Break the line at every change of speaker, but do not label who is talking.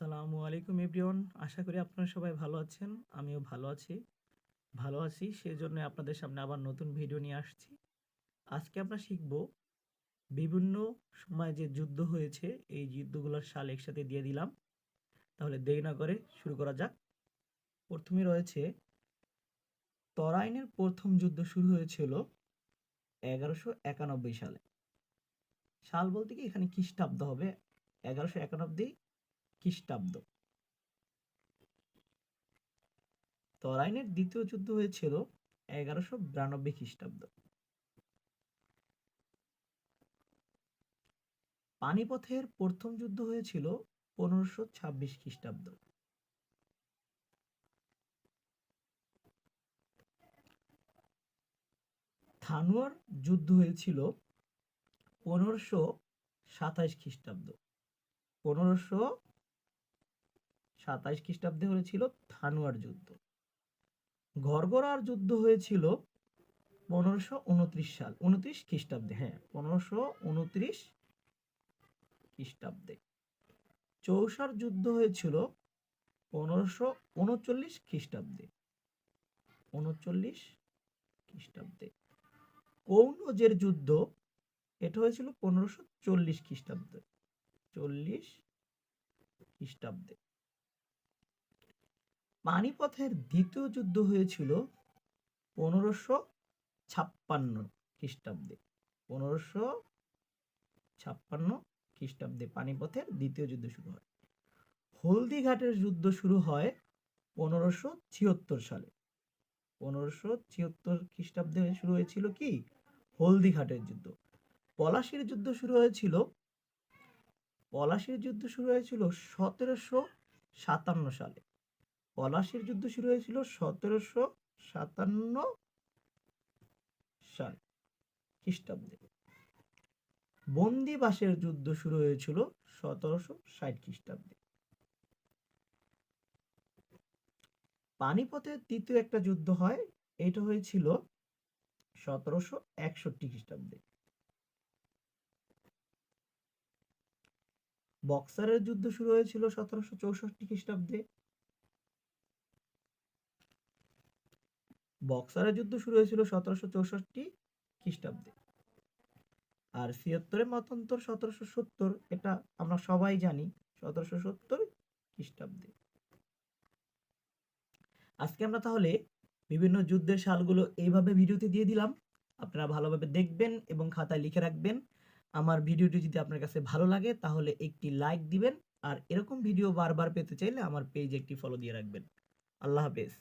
আসসালামু আলাইকুম এভরিওয়ান। আশা করি আপনারা সবাই ভালো আছেন, আমিও ভালো আছি। ভালো আছি, সেজন্য আপনাদের সামনে আবার নতুন ভিডিও নিয়ে আসছি। আজকে আমরা শিখব বিভিন্ন সময় যে যুদ্ধ হয়েছে, এই যুদ্ধগুলোর সাল একসাথে দিয়ে দিলাম। তাহলে দেরি না করে শুরু করা যাক। প্রথমে রয়েছে, তরাইনের প্রথম যুদ্ধ শুরু হয়েছিল এগারোশো একানব্বই সালে। সাল বলতে কি এখানে খ্রিস্টাব্দ হবে? এগারোশো একানব্বই খ্রিস্টাব্দ। তরাইনের দ্বিতীয় যুদ্ধ হয়েছিল এগারোশো বিরানব্বই খ্রিস্টাব্দ। পানিপথের প্রথম যুদ্ধ হয়েছিল পনেরোশো ছাব্বিশ খ্রিস্টাব্দ। থানুয়ার যুদ্ধ হয়েছিল পনেরোশো সাতাইশ খ্রিস্টাব্দ। পনেরোশো সাতাইশ খ্রিস্টাব্দে হয়েছিল থানুয়ার যুদ্ধ। ঘরগড়ার যুদ্ধ হয়েছিল পনেরোশো উনত্রিশ সাল, উনত্রিশ খ্রিস্টাব্দে হ্যাঁ পনেরোশো উনত্রিশ খ্রিস্টাব্দে। চৌসার যুদ্ধ হয়েছিল পনেরোশো উনচল্লিশ খ্রিস্টাব্দে উনচল্লিশ খ্রিস্টাব্দে। কৌনজের যুদ্ধ, এটা হয়েছিল পনেরোশো চল্লিশ খ্রিস্টাব্দে চল্লিশ খ্রিস্টাব্দে। পানিপথের দ্বিতীয় যুদ্ধ হয়েছিল পনেরোশো ছাপ্পান্ন খ্রিস্টাব্দে। পনেরোশো ছাপ্পান্ন খ্রিস্টাব্দে পানিপথের দ্বিতীয় যুদ্ধ শুরু হয়। হলদিঘাটের যুদ্ধ শুরু হয় পনেরোশো ছিয়াত্তর সালে। পনেরোশো ছিয়াত্তর খ্রিস্টাব্দে শুরু হয়েছিল কি? হলদিঘাটের যুদ্ধ। পলাশির যুদ্ধ শুরু হয়েছিল, পলাশির যুদ্ধ শুরু হয়েছিল সতেরোশো সাতান্ন সালে। পলাশির যুদ্ধ শুরু হয়েছিল সতেরোশো সাতান্ন সাল খ্রিস্টাব্দে। বন্দিবাসের যুদ্ধ শুরু হয়েছিল সতেরোশো ষাট খ্রিস্টাব্দে। পানিপথের তৃতীয় একটা যুদ্ধ হয়, এটা হয়েছিল সতেরোশো একষট্টি খ্রিস্টাব্দে। বক্সারের যুদ্ধ শুরু হয়েছিল সতেরোশো চৌষট্টি খ্রিস্টাব্দে। বক্সারের যুদ্ধ শুরু হয়েছিল সতেরোশো চৌষট্টি খ্রিস্টাব্দে। আর ছিয়াত্তরের মতান্তর সতেরোশো সত্তর, এটা আমরা সবাই জানি, সতেরোশো সত্তর খ্রিস্টাব্দে। আজকে আমরা তাহলে বিভিন্ন যুদ্ধের সালগুলো এইভাবে ভিডিওতে দিয়ে দিলাম। আপনারা ভালোভাবে দেখবেন এবং খাতায় লিখে রাখবেন। আমার ভিডিওটি যদি আপনার কাছে ভালো লাগে, তাহলে একটি লাইক দিবেন। আর এরকম ভিডিও বারবার পেতে চাইলে আমার পেজ একটি ফলো দিয়ে রাখবেন। আল্লাহ হাফেজ।